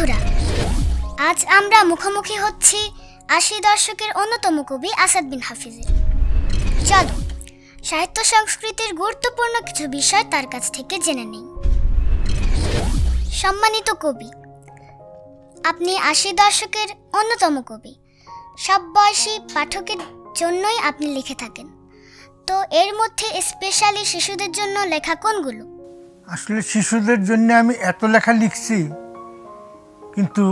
বন্ধুরা, আজ আমরা মুখোমুখি হচ্ছি আশি দশকের অন্যতম কবি আসাদ বিন হাফিজের। চলো, সাহিত্য সংস্কৃতির গুরুত্বপূর্ণ কিছু বিষয় তার কাছ থেকে জেনে নেই। সম্মানিত কবি, আপনি আশি দশকের অন্যতম কবি। সব বয়সী পাঠকের জন্যই আপনি লিখে থাকেন। তো এর মধ্যে স্পেশালি শিশুদের জন্য লেখা কোনগুলো? আসলে শিশুদের জন্য আমি এত লেখা লিখছি। কিন্তু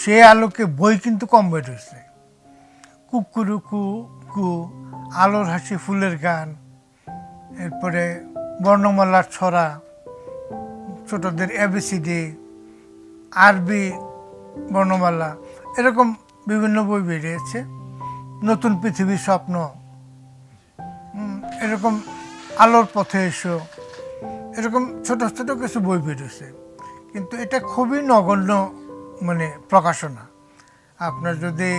সে আলোকে বই কিন্তু কম বের হয়েছে। কুকুরু কু কু আলোর হাসি, ফুলের গান, এরপরে বর্ণমালার ছড়া, ছোটদের এবিসিডি আরবি বর্ণমালা, এরকম বিভিন্ন বই বেরিয়েছে নতুন পৃথিবীর স্বপ্ন এরকম আলোর পথে এসো, এরকম ছোট ছোট কিছু বই বেরোছে কিন্তু এটা খুবই নগণ্য মানে প্রকাশনা। আপনার যদি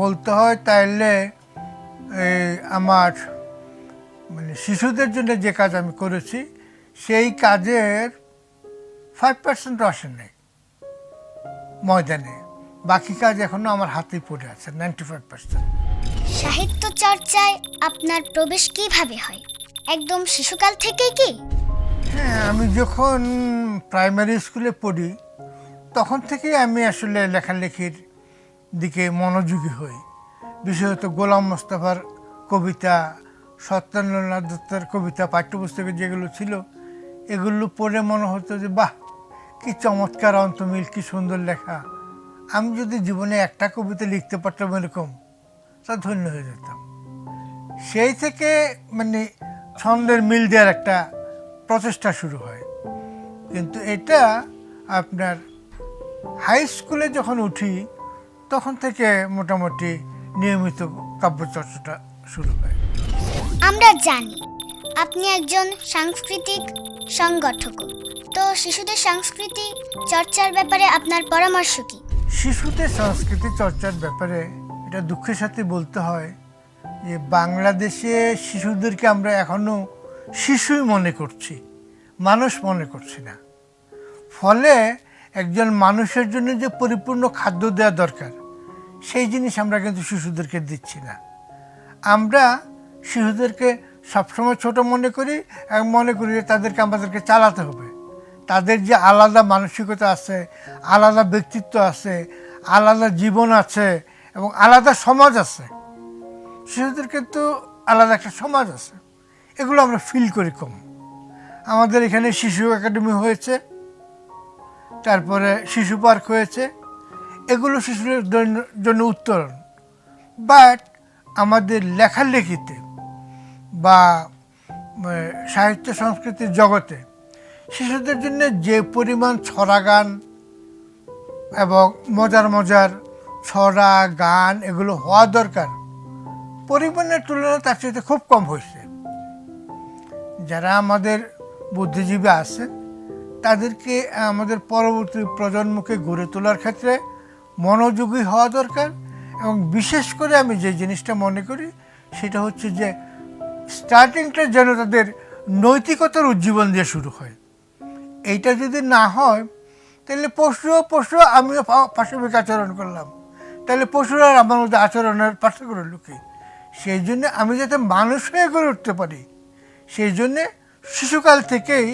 বলতে হয় তাহলে এই আমার মানে শিশুদের জন্য যে কাজ আমি করেছি সেই কাজের ফাইভ পার্সেন্ট আসে নাই ময়দানে। বাকি কাজ এখনও আমার হাতেই পড়ে আছে নাইনটি ফাইভ পার্সেন্ট সাহিত্য চর্চায় আপনার প্রবেশ কীভাবে হয়? একদম শিশুকাল থেকেই কি? হ্যাঁ আমি যখন প্রাইমারি স্কুলে পড়ি তখন থেকেই আমি আসলে লেখালেখির দিকে মনোযোগী হই। বিশেষত গোলাম মোস্তফার কবিতা, সত্যেন্দ্রনাথ দত্তের কবিতা, পাঠ্যপুস্তকে যেগুলো ছিল, এগুলো পড়ে মনে হতো যে, বাহ, কি চমৎকার অন্তমিল কি সুন্দর লেখা। আমি যদি জীবনে একটা কবিতা লিখতে পারতাম এরকম তা ধন্য হয়ে যেতাম। সেই থেকে মানে ছন্দের মিল দেওয়ার একটা প্রচেষ্টা শুরু হয়। কিন্তু এটা আপনার হাই স্কুলে যখন উঠি তখন থেকে মোটামুটি নিয়মিত কাব্যচর্চাটা শুরু হয়। আমরা জানি আপনি একজন সাংস্কৃতিক সংগঠক। তো শিশুদের সংস্কৃতি চর্চার ব্যাপারে আপনার পরামর্শ কি? শিশুদের সংস্কৃতি চর্চার ব্যাপারে এটা দুঃখের সাথে বলতে হয় যে বাংলাদেশে শিশুদেরকে আমরা এখনও শিশুই মনে করছি মানুষ মনে করছি না। ফলে একজন মানুষের জন্য যে পরিপূর্ণ খাদ্য দেওয়া দরকার, সেই জিনিস আমরা কিন্তু শিশুদেরকে দিচ্ছি না। আমরা শিশুদেরকে সবসময় ছোট মনে করি এবং মনে করি যে তাদেরকে আমাদেরকে চালাতে হবে। তাদের যে আলাদা মানসিকতা আছে, আলাদা ব্যক্তিত্ব আছে, আলাদা জীবন আছে এবং আলাদা সমাজ আছে, শিশুদের কিন্তু আলাদা একটা সমাজ আছে। এগুলো আমরা ফিল করি কম। আমাদের এখানে শিশু একাডেমি হয়েছে। তারপরে শিশু পার্ক হয়েছে। এগুলো শিশুদের জন্য- উত্তরণ। বাট আমাদের লেখালেখিতে বা সাহিত্য সংস্কৃতির জগতে শিশুদের জন্য যে পরিমাণ ছড়া গান এবং মজার মজার ছড়া, গান এগুলো হওয়া দরকার, পরিমাণের তুলনায় তার সাথে খুব কম হয়েছে। যারা আমাদের বুদ্ধিজীবী আছে তাদেরকে আমাদের পরবর্তী প্রজন্মকে গড়ে তোলার ক্ষেত্রে মনোযোগী হওয়া দরকার এবং বিশেষ করে আমি যে জিনিসটা মনে করি সেটা হচ্ছে যে স্টার্টিংটা যেন তাদের নৈতিকতার উজ্জীবন দিয়ে শুরু হয়। এইটা যদি না হয়, তাহলে পশু পশু, আমিও পাশবিক আচরণ করলাম। তাহলে পশুরা আমার মধ্যে আচরণের পার্থক্য লুকি। সেই জন্য আমি যাতে মানুষ হয়ে গড়ে উঠতে পারি, সেই জন্যে শিশুকাল থেকেই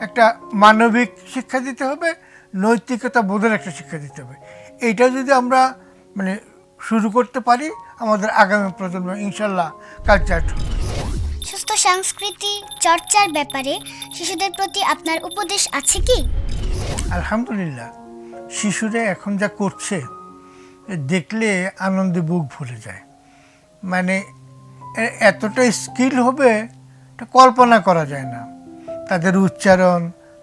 একটা মানবিক শিক্ষা দিতে হবে নৈতিকতা বোধের একটা শিক্ষা দিতে হবে। এইটা যদি আমরা মানে শুরু করতে পারি আমাদের আগামী প্রজন্ম ইনশাল্লাহ কালচার সুস্থ সংস্কৃতি চর্চার ব্যাপারে শিশুদের প্রতি আপনার উপদেশ আছে কি? আলহামদুলিল্লাহ শিশুরা এখন যা করছে দেখলে আনন্দে বুক ভরে যায়। মানে এতটা স্কিল হবে এটা কল্পনা করা যায় না। তাদের উচ্চারণ,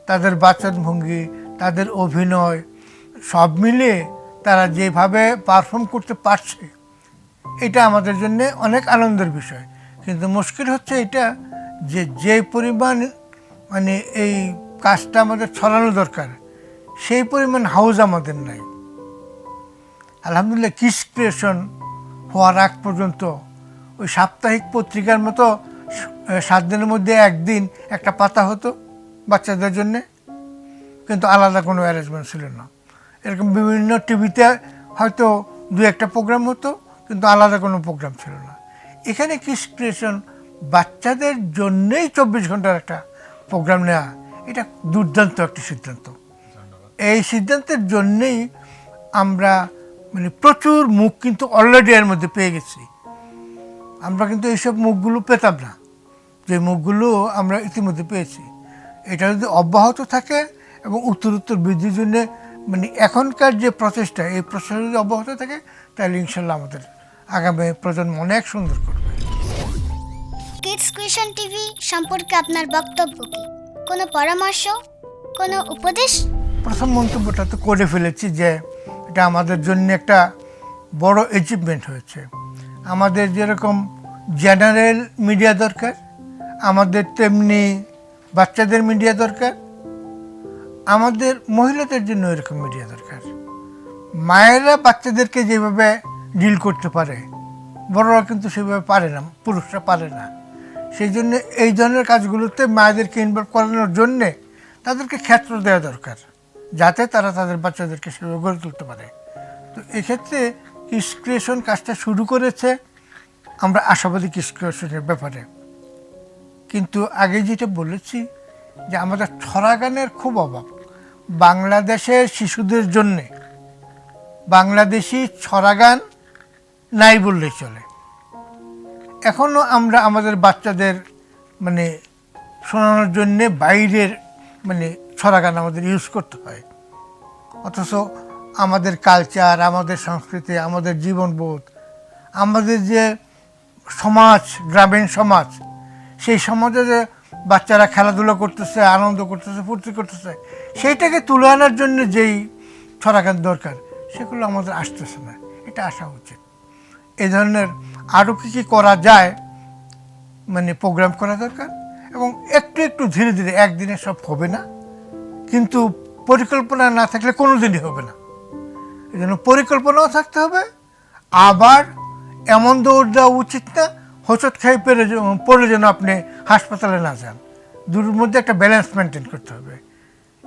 তাদের বাচনভঙ্গি, তাদের অভিনয়, সব মিলিয়ে তারা যেভাবে পারফর্ম করতে পারছে, এটা আমাদের জন্য অনেক আনন্দের বিষয়। কিন্তু মুশকিল হচ্ছে এটা যে যে পরিমাণ মানে এই কাজটা আমাদের ছড়ানো দরকার, সেই পরিমাণ হাউস আমাদের নাই। আলহামদুলিল্লাহ, কিস ক্রিয়েশন হওয়ার আগ পর্যন্ত ওই সাপ্তাহিক পত্রিকার মতো সাত দিনের মধ্যে একদিন একটা পাতা হতো বাচ্চাদের জন্যে, কিন্তু আলাদা কোনো অ্যারেঞ্জমেন্ট ছিল না। এরকম বিভিন্ন টিভিতে হয়তো দু একটা প্রোগ্রাম হতো, কিন্তু আলাদা কোনো প্রোগ্রাম ছিল না। এখানে কিস ক্রিয়েশন বাচ্চাদের জন্যেই চব্বিশ ঘণ্টার একটা প্রোগ্রাম নেওয়া এটা দুর্দান্ত একটা সিদ্ধান্ত। এই সিদ্ধান্তের জন্যেই আমরা মানে প্রচুর মুখ কিন্তু অলরেডি এর মধ্যে পেয়ে গেছি। আমরা কিন্তু এইসব মুখগুলো পেতাম না। যে মুখগুলো আমরা ইতিমধ্যে পেয়েছি। এটা যদি অব্যাহত থাকে এবং উত্তর উত্তর বৃদ্ধির জন্য মানে এখনকার যে প্রচেষ্টা এই প্রচেষ্টা যদি অব্যাহত থাকে তাহলে ইনশাল্লাহ আমাদের আগামী প্রজন্ম অনেক সুন্দর করবে। কিডস ক্রিয়েশন টিভি সম্পর্কে আপনার বক্তব্য কি? কোনো পরামর্শ? কোনো উপদেশ? প্রথম মন্তব্যটা তো করে ফেলেছি যে এটা আমাদের জন্য একটা বড় অ্যাচিভমেন্ট হয়েছে। আমাদের যেরকম জেনারেল মিডিয়া দরকার আমাদের তেমনি বাচ্চাদের মিডিয়া দরকার। আমাদের মহিলাদের জন্য এরকম মিডিয়া দরকার। মায়েরা বাচ্চাদেরকে যেভাবে ডিল করতে পারে, বড়রা কিন্তু সেভাবে পারে না, পুরুষরা পারে না। সেই জন্য এই ধরনের কাজগুলোতে মায়েদেরকে ইনভলভ করানোর জন্যে তাদেরকে ক্ষেত্র দেওয়া দরকার, যাতে তারা তাদের বাচ্চাদেরকে সেভাবে গড়ে তুলতে পারে। তো এক্ষেত্রে কিস ক্রিয়েশন কাজটা শুরু করেছে। আমরা আশাবাদী কিস ক্রিয়েশনের ব্যাপারে। কিন্তু আগে যেটা বলেছি যে আমাদের ছড়া গানের খুব অভাব। বাংলাদেশের শিশুদের জন্যে বাংলাদেশি ছড়া গান নাই বললেই চলে। এখনও আমরা আমাদের বাচ্চাদের মানে শোনানোর জন্যে বাইরের মানে ছড়া গান আমাদের ইউজ করতে হয়। অথচ আমাদের কালচার আমাদের সংস্কৃতি, আমাদের জীবনবোধ, আমাদের যে সমাজ, গ্রামীণ সমাজ সেই সমাজে যে বাচ্চারা খেলাধুলা করতেছে, আনন্দ করতেছে, ফুর্তি করতেছে, সেইটাকে তুলে আনার জন্য যেই ছড়াগান দরকার, সেগুলো আমাদের আসতেছে না। এটা আসা উচিত। এই ধরনের আরও কী কী করা যায় মানে প্রোগ্রাম করা দরকার, এবং একটু একটু ধীরে ধীরে, একদিনে সব হবে না, কিন্তু পরিকল্পনা না থাকলে কোনো দিনই হবে না। এই জন্য পরিকল্পনাও থাকতে হবে, আবার এমন দৌড় দেওয়া উচিত না হোঁচট খেয়ে পেরে পড়ে যেন আপনি হাসপাতালে না যান। দুটোর মধ্যে একটা ব্যালেন্স মেনটেন করতে হবে।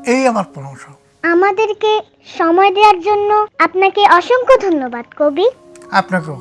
এই আমার পরামর্শ। আমাদেরকে সময় দেওয়ার জন্য আপনাকে অসংখ্য ধন্যবাদ কবি। আপনাকেও।